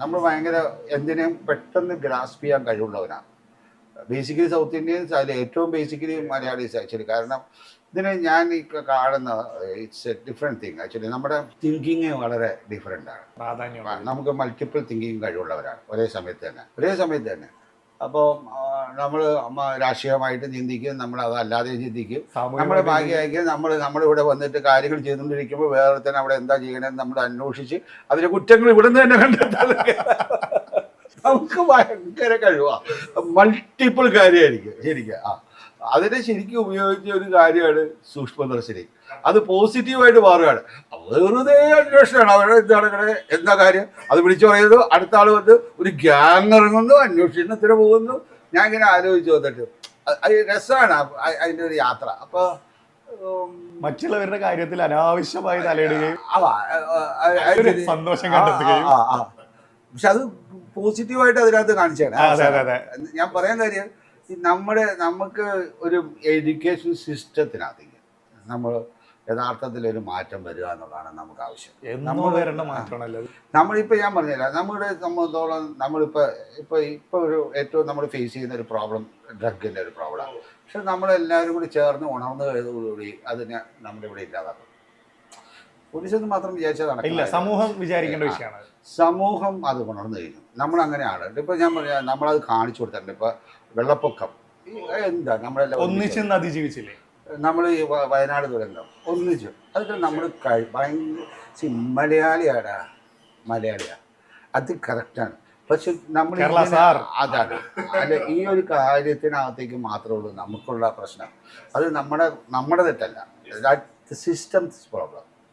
നമ്മൾ ഭയങ്കര എന്തിനേയും പെട്ടെന്ന് ഗ്രാസ്പ് ചെയ്യാൻ കഴിവുള്ളവരാണ് ബേസിക്കലി സൗത്ത് ഇന്ത്യൻസ് അതിൽ ഏറ്റവും ബേസിക്കലി മലയാളീസ് ആക്ച്വലി. കാരണം ഇതിനെ ഞാൻ ഈ കാണുന്ന it's a different thing actually നമ്മുടെ തിങ്കിങ് വളരെ ഡിഫറെന്റ് ആണ്. നമുക്ക് മൾട്ടിപ്പിൾ തിങ്കിങ് കഴിവുള്ളവരാണ്. ഒരേ സമയത്ത് തന്നെ. ഒരേ സമയത്ത് തന്നെ. അപ്പോൾ നമ്മൾ രാഷ്ട്രീയമായിട്ട് ചിന്തിക്കും നമ്മൾ അതല്ലാതെ ചിന്തിക്കും. നമ്മുടെ ഭാഗ്യമായിരിക്കും നമ്മൾ നമ്മളിവിടെ വന്നിട്ട് കാര്യങ്ങൾ ചെയ്തുകൊണ്ടിരിക്കുമ്പോൾ വേറെ തന്നെ അവിടെ എന്താ ചെയ്യണമെന്ന് നമ്മൾ അന്വേഷിച്ച് അതിലെ കുറ്റങ്ങൾ ഇവിടെ നിന്ന് തന്നെ കണ്ടെത്താൻ നമുക്ക് ഭയങ്കര കഴിവാ. മൾട്ടിപ്പിൾ കാര്യമായിരിക്കും ശരിക്കും. ആ അതിനെ ശരിക്കും ഉപയോഗിച്ച ഒരു കാര്യമാണ് സൂക്ഷ്മദർശിനി. അത് പോസിറ്റീവായിട്ട് മാറുകയാണ്. വെറുതെ അന്വേഷണമാണ്. അവരുടെ എന്താണ് എന്താ കാര്യം? അത് വിളിച്ചു പറയുന്നു. അടുത്ത ആൾ വന്ന് ഒരു ഗ്യാങ് ഇറങ്ങുന്നു അന്വേഷണത്തിന് പോകുന്നു. ഞാൻ ഇങ്ങനെ ആലോചിച്ച് വന്നിട്ട്. അത് രസമാണ് അ- അ- അതിന്റെ ഒരു യാത്ര. അപ്പോൾ മറ്റുള്ളവരുടെ കാര്യത്തിൽ അനാവശ്യമായി തലയിടുകയും സന്തോഷം കണ്ടെത്തുകയും. പക്ഷെ അത് പോസിറ്റീവായിട്ട് അതിനകത്ത് കാണിച്ചാണ് ഞാൻ പറയാൻ കാര്യം നമ്മുടെ നമുക്ക് ഒരു എഡ്യൂക്കേഷൻ സിസ്റ്റത്തിനകത്തേക്ക് നമ്മൾ യഥാർത്ഥത്തിൽ ഒരു മാറ്റം വരിക എന്നുള്ളതാണ് നമുക്ക് ആവശ്യം. നമ്മൾ വരേണ്ട മാറ്റമാണല്ലോ നമ്മളിപ്പോൾ ഞാൻ പറഞ്ഞില്ല നമ്മുടെ സംബന്ധിച്ചോളം നമ്മളിപ്പോൾ ഇപ്പോൾ ഇപ്പോൾ ഒരു ഏറ്റവും നമ്മൾ ഫേസ് ചെയ്യുന്ന ഒരു പ്രോബ്ലം ഡ്രഗിന്റെ ഒരു പ്രോബ്ലമാണ് പക്ഷെ നമ്മളെല്ലാവരും കൂടി ചേർന്ന് ഉണർന്നു കഴിഞ്ഞതോടുകൂടി അതിനെ നമ്മുടെ ഇവിടെ ഇല്ലാതാക്കും. പോലീസെന്ന് മാത്രം വിചാരിച്ചാൽ ഇല്ല സമൂഹം വിചാരിക്കേണ്ട വിഷയമാണ് സമൂഹം അത് ഉണർന്നു കഴിഞ്ഞു. നമ്മൾ അങ്ങനെയാണ് ഇപ്പം ഞാൻ പറയാം നമ്മളത് കാണിച്ചു കൊടുത്തിട്ടുണ്ട്. ഇപ്പം വെള്ളപ്പൊക്കം. എന്താ നമ്മളെല്ലാം ഒന്നിച്ചെന്ന് അതിജീവിച്ചില്ലേ നമ്മൾ ഈ വയനാട് ദുരന്തം ഒന്നിച്ചു. അതൊക്കെ നമ്മൾ ഭയങ്കര സി മലയാളിയാടാ മലയാളിയാ. അത് കറക്റ്റാണ് പക്ഷെ നമ്മൾ അതാണ്. അല്ല ഈ ഒരു കാര്യത്തിനകത്തേക്ക് മാത്രമേ ഉള്ളൂ നമുക്കുള്ള പ്രശ്നം. അത് നമ്മുടെ നമ്മുടെ തെറ്റല്ല. Systems problem